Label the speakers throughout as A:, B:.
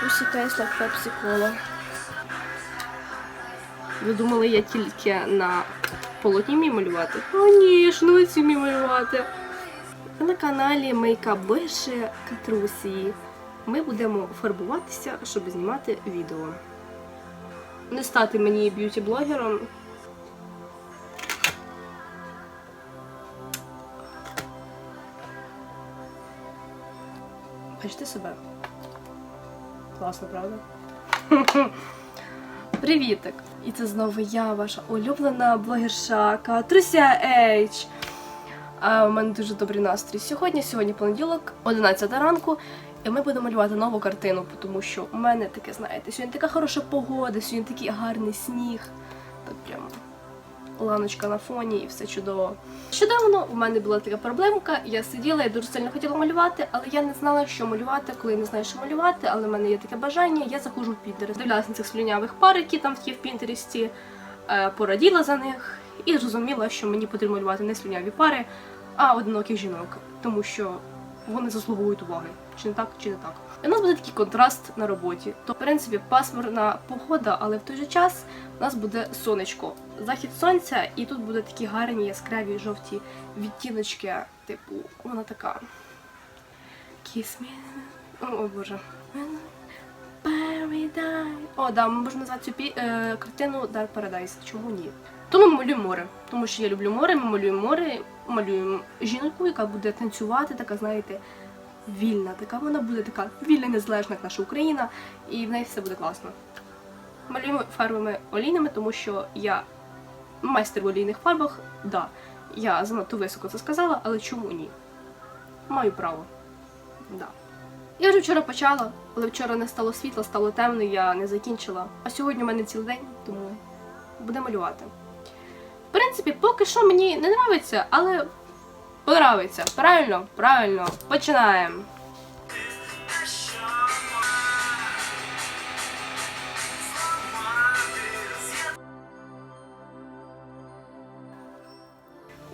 A: Пусі Кейслак Пепсі Кола. Ви думали, я тільки на полотні вмію малювати? О, ні, ж ну ці вмію малювати. На каналі Мейкап ближче Катрусії. Ми будемо фарбуватися, щоб знімати відео. Не стати мені б'юті-блогером. Бачите себе? Класно, правда? Привітик! І це знову я, ваша улюблена блогерша Катруся Ейч. У мене дуже добрий настрій сьогодні. Сьогодні понеділок, 11 ранку, і ми будемо малювати нову картину, тому що у мене таке, знаєте, сьогодні така хороша погода, сьогодні такий гарний сніг. Так прямо ланочка на фоні і все чудово. Нещодавно у мене була така проблемка. Я сиділа, я дуже сильно хотіла малювати, але я не знала, що малювати, коли я не знаю, що малювати, але в мене є таке бажання. Я заходжу в Пінтерест. Дивлялася на цих слюнявих пар, які там є в Пінтересті, пораділа за них і зрозуміла, що мені потрібно малювати не слюняві пари, а одиноких жінок, тому що вони заслуговують уваги. Чи не так, чи не так. І у нас буде такий контраст на роботі. То, в принципі, пасмурна погода, але в той же час у нас буде сонечко. Захід сонця, і тут будуть такі гарні яскраві жовті відтіночки. Типу, вона така. Kiss me. О, боже. Paradise. О, да, ми можемо назвати цю пі... е, картину Dark Paradise. Чому ні? Тому ми малюємо море. Тому що я люблю море, ми малюємо море, малюємо жінку, яка буде танцювати, така, знаєте, вільна. Така вона буде така вільна, незалежна, як наша Україна, і в неї все буде класно. Малюємо фарбами олійними, тому що я майстер в олійних фарбах, да. Я занадто високо це сказала, але чому ні? Маю право. Да. Я вже вчора почала, але вчора не стало світла, стало темно, я не закінчила. А сьогодні у мене цілий день, тому буде малювати. В принципі, поки що мені не нравиться, але подобається. Правильно? Правильно. Починаємо.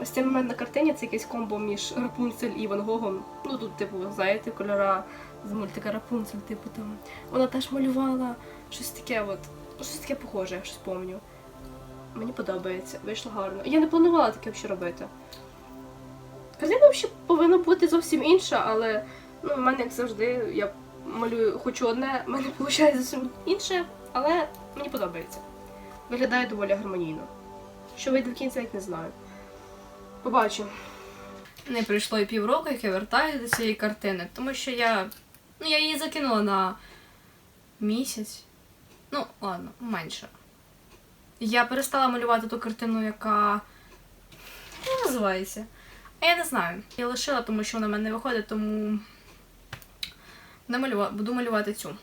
A: Ось цей момент на картині це якесь комбо між Рапунцель і Ван Гогом. Ну тут, типу, знаєте, кольора з мультика Рапунцель, типу там. Вона теж малювала щось таке, от, щось таке похоже, я щось помню. Мені подобається, вийшло гарно. Я не планувала таке взагалі робити. Картина взагалі повинна бути зовсім інша, але ну, в мене, як завжди, я малюю хочу одне, в мене виходить зовсім інше, але мені подобається. Виглядає доволі гармонійно. Що вийде в кінці, навіть не знаю. Побачимо. Не пройшло і півроку, як я вертаюся до цієї картини, тому що я. Ну, я її закинула на місяць. Ну, ладно, менше. Я перестала малювати ту картину, яка. Як називається? А я не знаю. Я лишила, тому що вона в мене не виходить, тому не малюва... буду малювати цю.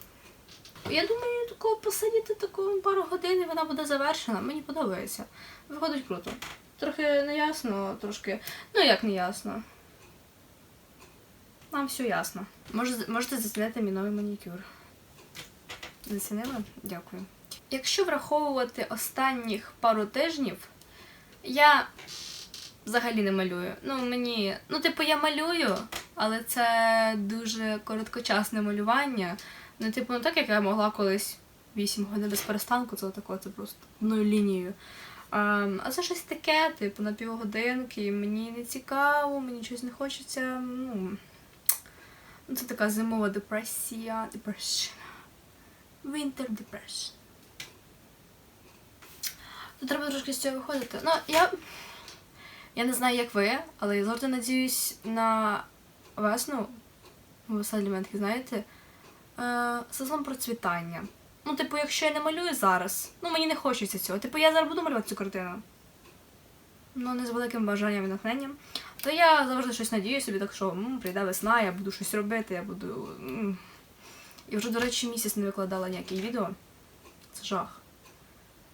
A: Я думаю, такого посидіти таку пару годин і вона буде завершена. Мені подобається. Виходить круто. Трохи неясно, трошки. Ну як неясно. Нам все ясно. Може, можете зацінити мій новий манікюр. Зацінили? Дякую. Якщо враховувати останніх пару тижнів, я взагалі не малюю. Ну, мені. Ну, типу, я малюю, але це дуже короткочасне малювання. Ну, типу, не так, як я могла колись 8 годин без перестанку, це тако, це просто одною лінією. А, а це щось таке, типу, на півгодинки, мені не цікаво, мені щось не хочеться. Ну, ну, це така зимова депресія. Depression. Winter depression. Тут треба трошки з цього виходити. Ну, я. Я не знаю, як ви, але я завжди надіюсь на весну. Веселі метки, знаєте, е, сезон процвітання. Ну, типу, якщо я не малюю зараз, ну мені не хочеться цього. Типу, я зараз буду малювати цю картину. Ну, не з великим бажанням і натхненням. То я завжди щось надію собі, так що м, прийде весна, я буду щось робити, я буду. І вже, до речі, місяць не викладала ніякі відео. Це жах.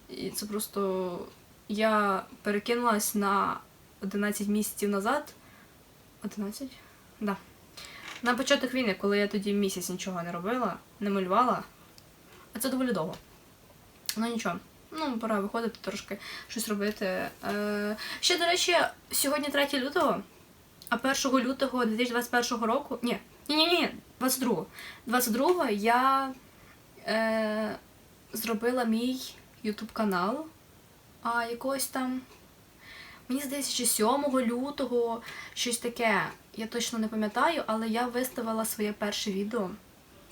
A: І це просто я перекинулась на 11 місяців назад. 11? Да. На початок війни, коли я тоді місяць нічого не робила, не малювала. А це доволі довго. Ну нічого. Ну, пора виходити трошки щось робити. Е, ще, до речі, сьогодні 3 лютого, а 1 лютого 2021 року. Ні, ні, ні, ні, 22. 22 я
B: е, зробила мій ютуб канал. А якогось там, мені здається, чи 7 лютого, щось таке. Я точно не пам'ятаю, але я виставила своє перше відео,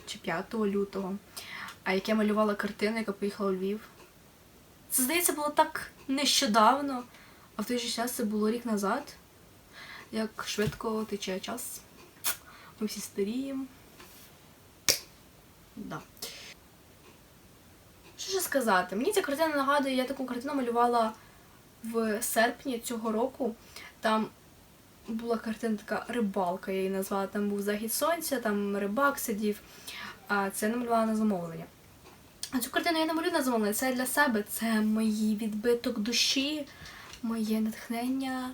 B: чи 5 лютого, а яке малювала картину, яка поїхала у Львів. Це, здається, було так нещодавно, а в той же час це було рік назад. Як швидко тече час. Ми всі старіємо. Да. Що ж сказати? Мені ця картина нагадує, я таку картину малювала в серпні цього року. Там була картина така рибалка, я її назвала. Там був захід сонця, там рибак сидів. А це я намалювала на замовлення. А цю картину я не малюю на замовлення, це для себе. Це мій відбиток душі, моє натхнення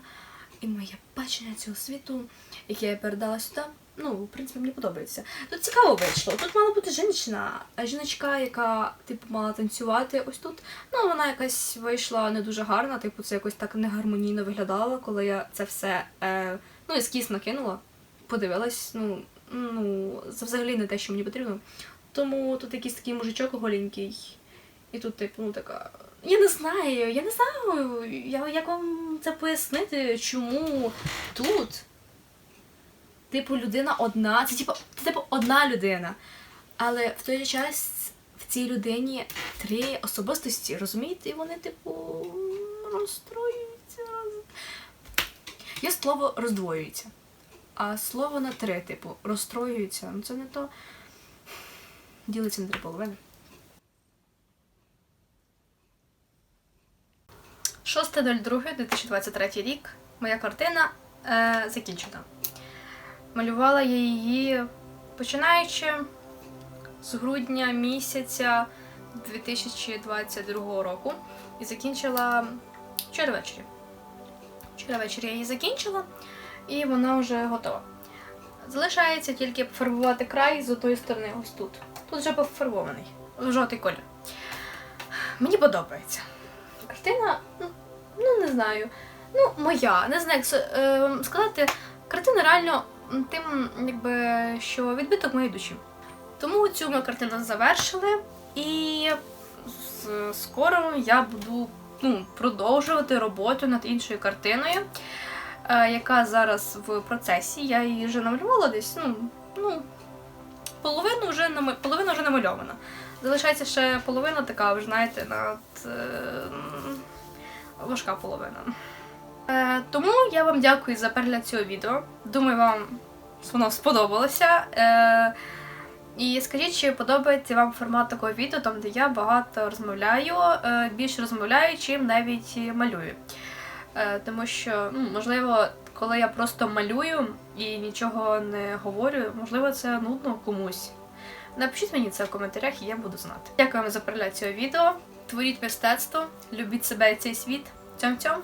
B: і моє бачення цього світу, яке я передала сюди. Ну, в принципі, мені подобається. Тут цікаво вийшло. Тут мала бути жіночна, жіночка, яка, типу, мала танцювати ось тут. Ну, вона якась вийшла не дуже гарна, типу, це якось так негармонійно виглядало, коли я це все е, ну, ескіз накинула, подивилась, ну, ну, це взагалі не те, що мені потрібно. Тому тут якийсь такий мужичок голенький. І тут, типу, ну така. Я не знаю, я не знаю, я, як вам це пояснити, чому тут. Типу, людина одна, це типу, це типу одна людина. Але в той же час в цій людині три особистості, розумієте? І вони, типу, розстроюються. Є слово роздвоюється. А слово на три, типу, розстроюється. Ну це не то. Ділиться на три половини.
A: 6.02.2023 рік. Моя картина е, закінчена. Малювала я її починаючи з грудня місяця 2022 року і закінчила вчора ввечері. Вчора ввечері я її закінчила і вона вже готова. Залишається тільки пофарбувати край з тої сторони, ось тут. Тут вже пофарбований, жовтий колір. Мені подобається. Картина, ну, ну не знаю. Ну, моя, не знаю, як е, сказати, картина реально тим, якби, що відбиток моєї душі. Тому цю ми картину завершили, і скоро я буду ну, продовжувати роботу над іншою картиною, е, яка зараз в процесі. Я її вже намалювала десь, ну, ну половину вже нама- половина вже намальована. Залишається ще половина така, ви знаєте, над е, важка половина. Е, тому я вам дякую за перегляд цього відео. Думаю, вам воно сподобалося. Е, і скажіть, чи подобається вам формат такого відео, там де я багато розмовляю, е, більше розмовляю, чим навіть малюю. Е, тому що, ну, можливо, коли я просто малюю і нічого не говорю, можливо, це нудно комусь. Напишіть мені це в коментарях, і я буду знати. Дякую вам за перегляд цього відео. Творіть мистецтво, любіть себе і цей світ. Цьом-цьом!